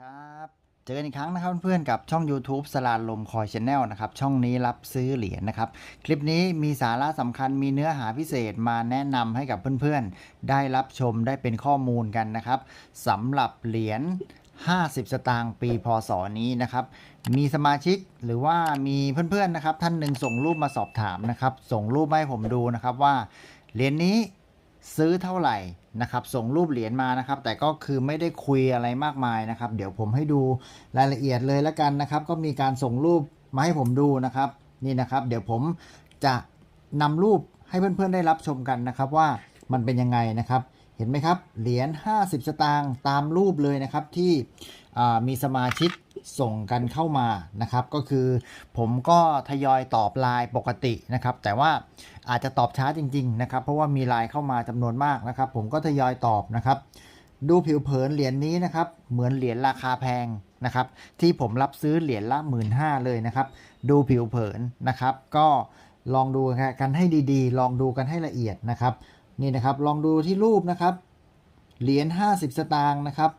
ครับเจอกันอีกครั้งนะครับเพื่อนๆกับช่อง YouTube สลาลมคอยชแนลนะครับช่องนี้รับซื้อเหรียญนะครับ คลิปนี้มีสาระสำคัญมีเนื้อหาพิเศษมาแนะนำให้กับเพื่อนๆ ได้รับชมได้เป็นข้อมูลกันนะครับสำหรับเหรียญ50 สตางค์ปีพศนี้นะครับ มีสมาชิกหรือว่ามีเพื่อนๆนะครับ ท่านหนึ่งส่งรูปมาสอบถามนะครับ ส่งรูปให้ผมดูนะครับว่าเหรียญนี้ ซื้อเท่าไหร่นะครับ ส่งรูปเหรียญมานะครับ แต่ก็คือไม่ได้คุยอะไรมากมายนะครับ เดี๋ยวผมให้ดูรายละเอียดเลยแล้วกันนะครับ ก็มีการส่งรูปมาให้ผมดูนะครับนี่นะครับ เดี๋ยวผมจะนำรูปให้เพื่อนๆได้รับชมกันนะครับว่ามันเป็นยังไงนะครับ เห็นไหมครับ เหรียญ 50 สตางค์ตามรูปเลยนะครับที่มีสมาชิกส่งกันเข้ามานะครับ ก็คือผมก็ทยอยตอบไลน์ปกตินะครับ แต่ว่าอาจจะตอบช้าจริง ๆ นะครับ เพราะว่ามีไลน์เข้ามาจำนวนมากนะครับ ผมก็ทยอยตอบนะครับ ดูผิวเผินเหรียญนี้นะครับ เหมือนเหรียญราคาแพงนะครับ ที่ผมรับซื้อเหรียญละ1 5ื่นเลยนะครับ ดูผิวเผินนะครับ ก็ลองดูกันให้ดีๆ ลองดูกันให้ละเอียดนะครับ นี่นะครับลองดูที่รูปนะครับ เหรียญ50 สตางค์นะครับ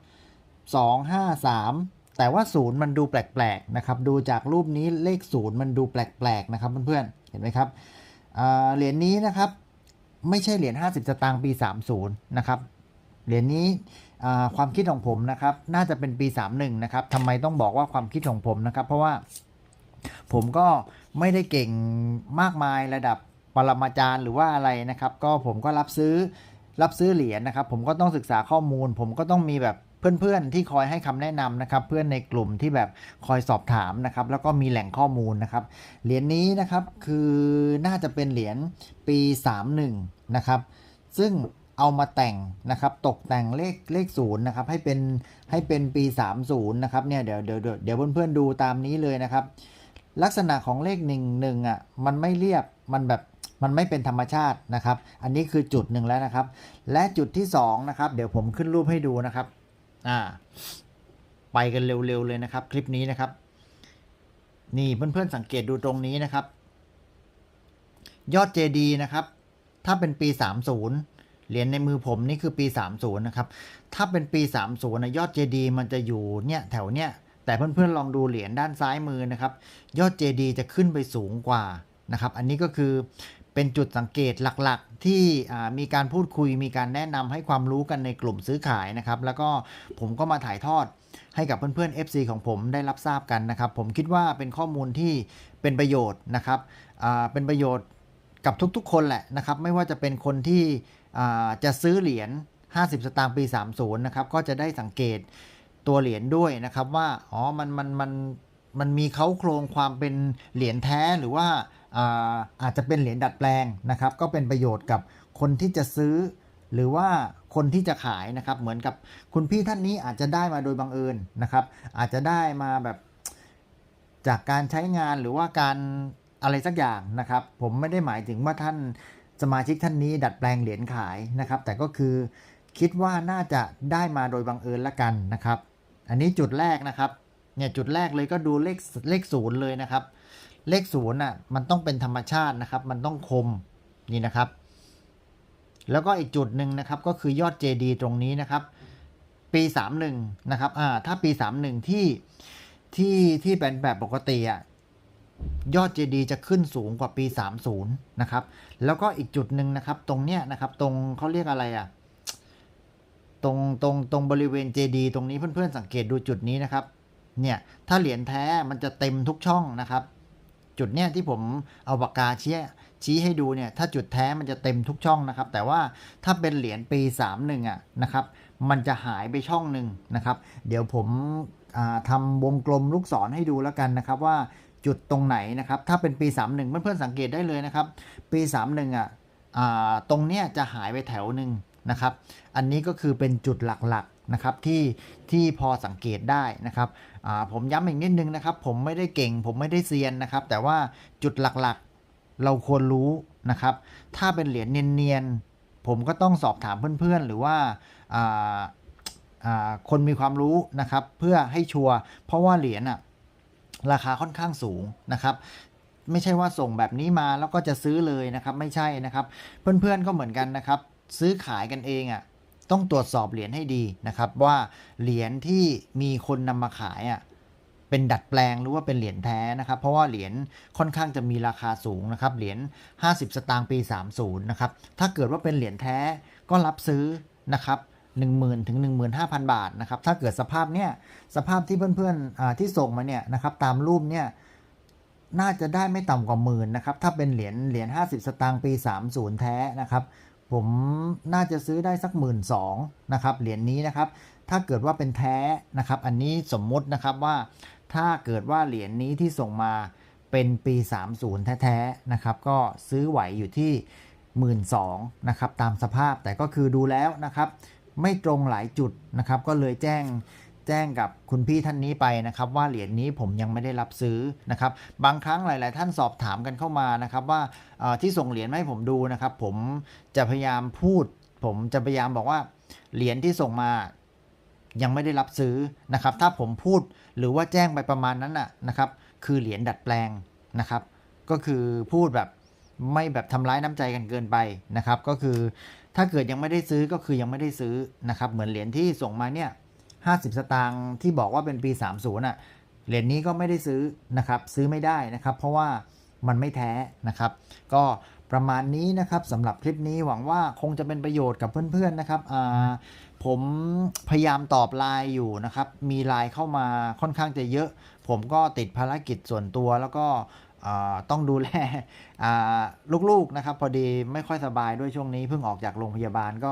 253 แต่ว่าศูนย์มันดูแปลกๆนะครับดูจากรูปนี้เลขศูนย์มันดูแปลกๆนะครับเพื่อนๆเห็นไหมครับเหรียญนี้นะครับไม่ใช่เหรียญ50 สตางค์ปี 30 นะครับเหรียญนี้ความคิดของผมนะครับน่าจะเป็นปี 31 นะครับทำไมต้องบอกว่าความคิดของผมนะครับ เพราะว่าผมก็ไม่ได้เก่งมากมายระดับ ปรมาจารย์หรือว่าอะไรนะครับ ก็ผมก็รับซื้อรับซื้อเหรียญนะครับ ผมก็ต้องศึกษาข้อมูล ผมก็ต้องมีแบบเพื่อนๆที่คอยให้คำแนะนำนะครับ เพื่อนในกลุ่มที่แบบคอยสอบถามนะครับ แล้วก็มีแหล่งข้อมูลนะครับ เหรียญนี้นะครับคือน่าจะเป็นเหรียญปี 31 นะครับ ซึ่งเอามาแต่งนะครับ ตกแต่งเลขเลขศูนย์นะครับ ให้เป็นให้เป็นปี 30 นะครับเนี่ยเดี๋ยวเดี๋ยวเดี๋ยวเดี๋ยวเพื่อนๆดูตามนี้เลยนะครับ ลักษณะของเลขหนึ่งหนึ่งอะมันไม่เรียบมันแบบ มันไม่เป็นธรรมชาตินะครับ อันนี้คือจุดหนึ่งแล้วนะครับ และจุดที่สองนะครับ เดี๋ยวผมขึ้นรูปให้ดูนะครับ อ่า ไปกันเร็วๆเลยนะครับ คลิปนี้นะครับ นี่เพื่อนๆสังเกตดูตรงนี้นะครับ ยอดเจดีนะครับ ถ้าเป็นปี 30 เหรียญในมือผมนี่คือปี 30 นะครับ ถ้าเป็นปี 30นะยอดเจดีมันจะอยู่เนี่ยแถวเนี้ยแต่เพื่อนๆลองดูเหรียญด้านซ้ายมือนะครับ ยอดเจดีจะขึ้นไปสูงกว่านะครับ อันนี้ก็คือ เป็นจุดสังเกตหลักๆ ที่มีการพูดคุยมีการแนะนำให้ความรู้กันในกลุ่มซื้อขายนะครับ แล้วก็ผมก็มาถ่ายทอดให้กับเพื่อนๆ FC ของผมได้รับทราบกันนะครับ ผมคิดว่าเป็นข้อมูลที่เป็นประโยชน์นะครับเป็นประโยชน์กับทุกๆ คนแหละนะครับ ไม่ว่าจะเป็นคนที่จะซื้อเหรียญ 50 สตางค์ปี 30 นะครับ ก็จะได้สังเกตตัวเหรียญด้วยนะครับว่า อ๋อ มัน มัน มัน มันมีเขาโครงความเป็นเหรียญแท้หรือว่า อาจจะเป็นเหรียญดัดแปลงนะครับ ก็เป็นประโยชน์กับคนที่จะซื้อ หรือว่าคนที่จะขายนะครับ เหมือนกับคุณพี่ท่านนี้อาจจะได้มาโดยบังเอิญนะครับ อาจจะได้มาแบบจากการใช้งานหรือว่าการอะไรสักอย่างนะครับ ผมไม่ได้หมายถึงว่าท่านสมาชิกท่านนี้ดัดแปลงเหรียญขายนะครับ แต่ก็คือคิดว่าน่าจะได้มาโดยบังเอิญละกันนะครับ อันนี้จุดแรกนะครับเนี่ยจุดแรกเลยก็ดูเลขเลขศูนย์เลยนะครับ เลขศูนย์อะมันต้องเป็นธรรมชาตินะครับ มันต้องคมนี่นะครับ แล้วก็อีกจุดหนึ่งนะครับก็คือยอดเจดีตรงนี้นะครับ ปี31นะครับอ่าถ้าปี31ที่ที่ที่เป็นแบบปกติอะยอดเจดีจะขึ้นสูงกว่าปี 30 นะครับ แล้วก็อีกจุดหนึ่งนะครับ ตรงเนี้ยนะครับ ตรงเขาเรียกอะไรอะ ตรงตรงตรงบริเวณเจดีตรงนี้เพื่อนๆสังเกตดูจุดนี้นะครับ เนี่ย ถ้าเหรียญแท้มันจะเต็มทุกช่องนะครับ จุดเนี้ยที่ผมเอาปากกาชี้ชี้ให้ดูเนี่ยถ้าจุดแท้มันจะเต็มทุกช่องนะครับ แต่ว่าถ้าเป็นเหรียญปี 31อะนะครับ มันจะหายไปช่องหนึ่งนะครับ เดี๋ยวผมอ่าทำวงกลมลูกศรให้ดูแล้วกันนะครับว่าจุดตรงไหนนะครับ ถ้าเป็นปี 31เพื่อนๆสังเกตได้เลยนะครับ ปี 31อะอ่าตรงเนี้ยจะหายไปแถวหนึ่งนะครับ อันนี้ก็คือเป็นจุดหลัก นะครับที่ที่พอสังเกตได้นะครับผมย้ำอีกนิดนึงนะครับ ผมไม่ได้เก่ง ผมไม่ได้เซียนนะครับ แต่ว่าจุดหลักๆเราควรรู้นะครับ ถ้าเป็นเหรียญเนียนๆผมก็ต้องสอบถามเพื่อนๆ หรือว่าอ่าอ่าคนมีความรู้นะครับเพื่อให้ชัวร์เพราะว่าเหรียญอะราคาค่อนข้างสูงนะครับ ไม่ใช่ว่าส่งแบบนี้มาแล้วก็จะซื้อเลยนะครับ ไม่ใช่นะครับ เพื่อนๆก็เหมือนกันนะครับ ซื้อขายกันเองอะ่ะ ต้องตรวจสอบเหรียญให้ดีนะครับ ว่าเหรียญที่มีคนนำมาขายอะเป็นดัดแปลงหรือว่าเป็นเหรียญแท้นะครับ เพราะว่าเหรียญค่อนข้างจะมีราคาสูงนะครับ เหรียญ50 สตางค์ปี 30นะครับถ้าเกิดว่าเป็นเหรียญแท้ก็รับซื้อนะครับ10,000ถึง15,000 บาทนะครับ ถ้าเกิดสภาพเนี้ยสภาพที่เพื่อนๆอ่าที่ส่งมาเนี่ยนะครับตามรูปเนี่ยน่าจะได้ไม่ต่ำกว่าหมื่นนะครับ ถ้าเป็นเหรียญเหรียญ50 สตางค์ปี 30 แท้นะครับ ผมน่าจะซื้อได้สักหมื่นสองนะครับเหรียญนี้นะครับ ถ้าเกิดว่าเป็นแท้นะครับ อันนี้สมมตินะครับว่า ถ้าเกิดว่าเหรียญนี้ที่ส่งมาเป็นปี 30 แท้ๆนะครับ ก็ซื้อไหวอยู่ที่หมื่นสองนะครับตามสภาพแต่ก็คือดูแล้วนะครับ ไม่ตรงหลายจุดนะครับ ก็เลยแจ้ง แจ้งกับคุณพี่ท่านนี้ไปนะครับ ว่าเหรียญนี้ผมยังไม่ได้รับซื้อนะครับ บางครั้งหลาย ๆ ท่านสอบถามกันเข้ามานะครับว่าที่ส่งเหรียญมาให้ผมดูนะครับ ผมจะพยายามพูด ผมจะพยายามบอกว่าเหรียญที่ส่งมายังไม่ได้รับซื้อนะครับ ถ้าผมพูดหรือว่าแจ้งไปประมาณนั้นน่ะนะครับ คือเหรียญดัดแปลงนะครับ ก็คือพูดแบบไม่แบบทำร้ายน้ำใจกันเกินไปนะครับ ก็คือถ้าเกิดยังไม่ได้ซื้อก็คือยังไม่ได้ซื้อนะครับ เหมือนเหรียญที่ส่งมาเนี่ย 50 สตางค์ที่บอกว่าเป็นปี 30น่ะเหรียญนี้ก็ไม่ได้ซื้อนะครับ ซื้อไม่ได้นะครับ เพราะว่ามันไม่แท้นะครับ ก็ประมาณนี้นะครับสำหรับคลิปนี้หวังว่าคงจะเป็นประโยชน์กับเพื่อนๆนะครับอ่าผมพยายามตอบไลน์อยู่นะครับ มีไลน์เข้ามาค่อนข้างจะเยอะ ผมก็ติดภารกิจส่วนตัวแล้วก็ต้องดูแลลูกๆนะครับ พอดีไม่ค่อยสบายด้วยช่วงนี้เพิ่งออกจากโรงพยาบาลก็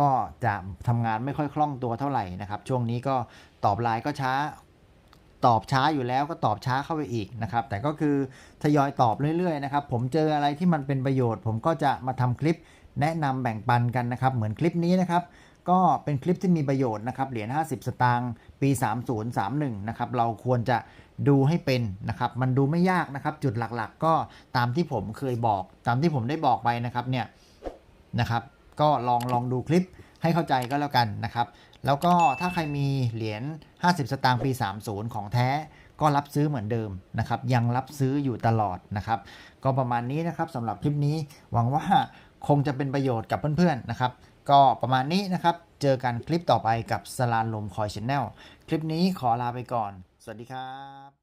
ก็จะทำงานไม่ค่อยคล่องตัวเท่าไหร่นะครับ ช่วงนี้ก็ตอบไลน์ก็ช้าตอบช้าอยู่แล้วก็ตอบช้าเข้าไปอีกนะครับ แต่ก็คือทยอยตอบเรื่อยๆนะครับ ผมเจออะไรที่มันเป็นประโยชน์ ผมก็จะมาทำคลิปแนะนำแบ่งปันกันนะครับ เหมือนคลิปนี้นะครับ ก็เป็นคลิปที่มีประโยชน์นะครับ เหรียญ50 สตางค์ปี 3031 นะครับ เราควรจะดูให้เป็นนะครับ มันดูไม่ยากนะครับ จุดหลักๆ ก็ตามที่ผมเคยบอก ตามที่ผมได้บอกไปนะครับเนี่ยนะครับ ก็ลองลองดูคลิปให้เข้าใจก็แล้วกันนะครับ แล้วก็ถ้าใครมีเหรียญ 50 สตางค์ปี 30 ของแท้ก็รับซื้อเหมือนเดิมนะครับ ยังรับซื้ออยู่ตลอดนะครับ ก็ประมาณนี้นะครับสำหรับคลิปนี้หวังว่าคงจะเป็นประโยชน์กับเพื่อนๆนะครับ ก็ประมาณนี้นะครับ เจอกันคลิปต่อไปกับสลานลมคอยชแนลคลิปนี้ขอลาไปก่อน สวัสดีครับ